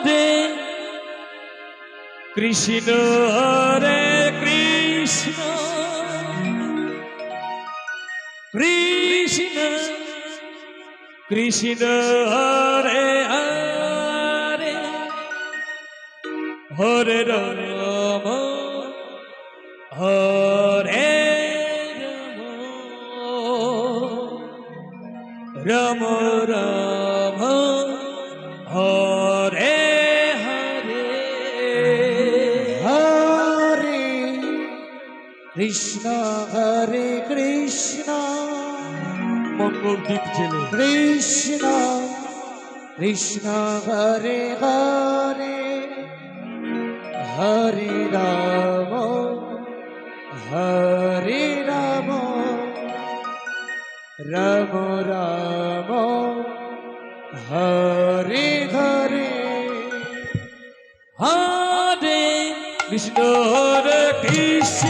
হরে কৃষ্ণ হরে কৃষ্ণ। কৃষ্ণ কৃষ্ণ হরে হরে। হরে রাম হরে রাম রাম। কৃষ্ণ হরে কৃষ্ণ। মঙ্গল দ্বীপ জেলে। কৃষ্ণ কৃষ্ণ হরে হরে। হরে রাম হরে রাম। রাম রাম হরে হরে হরে কৃষ্ণ হরে কৃষ্ণ।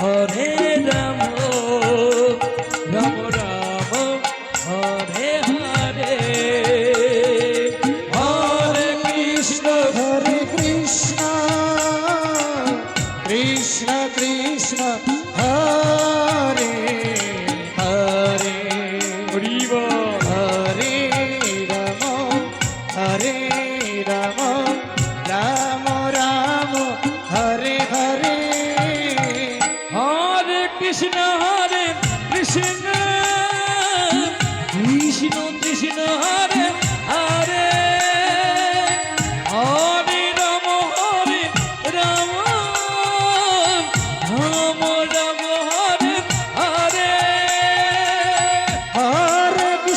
হরে রাম রাম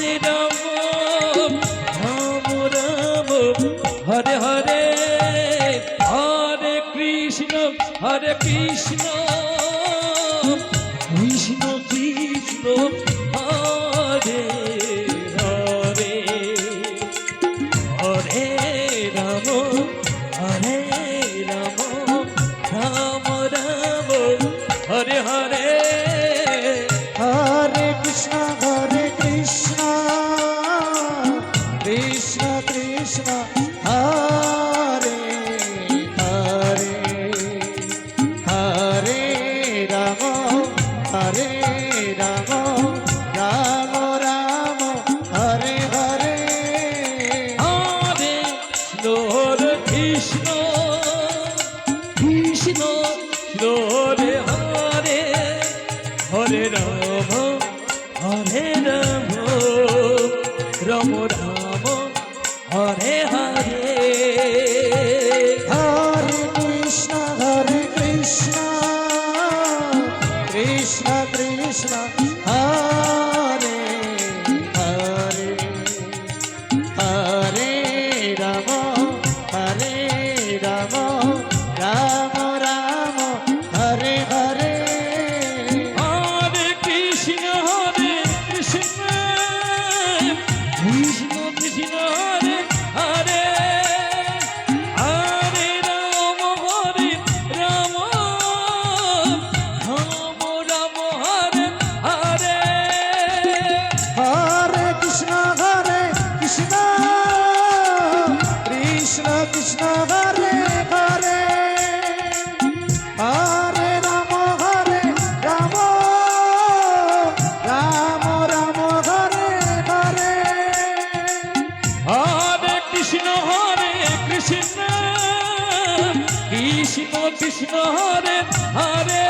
City. কৃষ্ণ, হরে হরে হরে রাম হরে রাম রাম রাম, হরে হরে। হরে লোর কৃষ্ণ কৃষ্ণ লোর হরে হরে রাম। কৃষ্ণ হরে হরে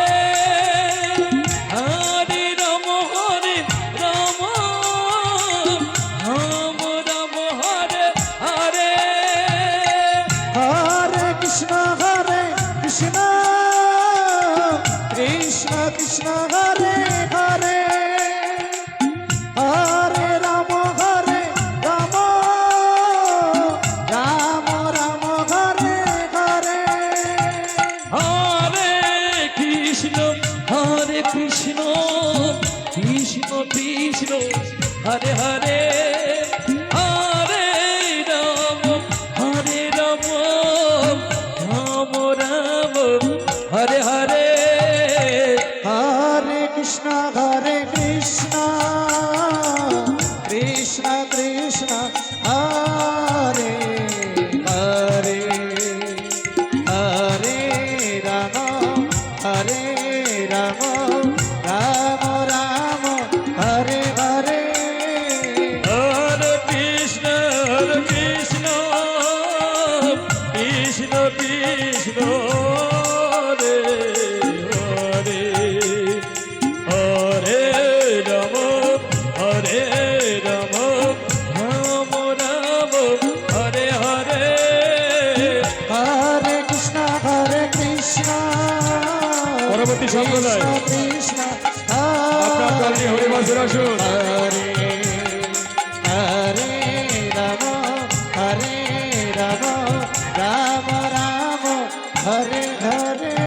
পরবর্তী সম্প্রদায়। আপনার দলটি হরিবাসের আসুন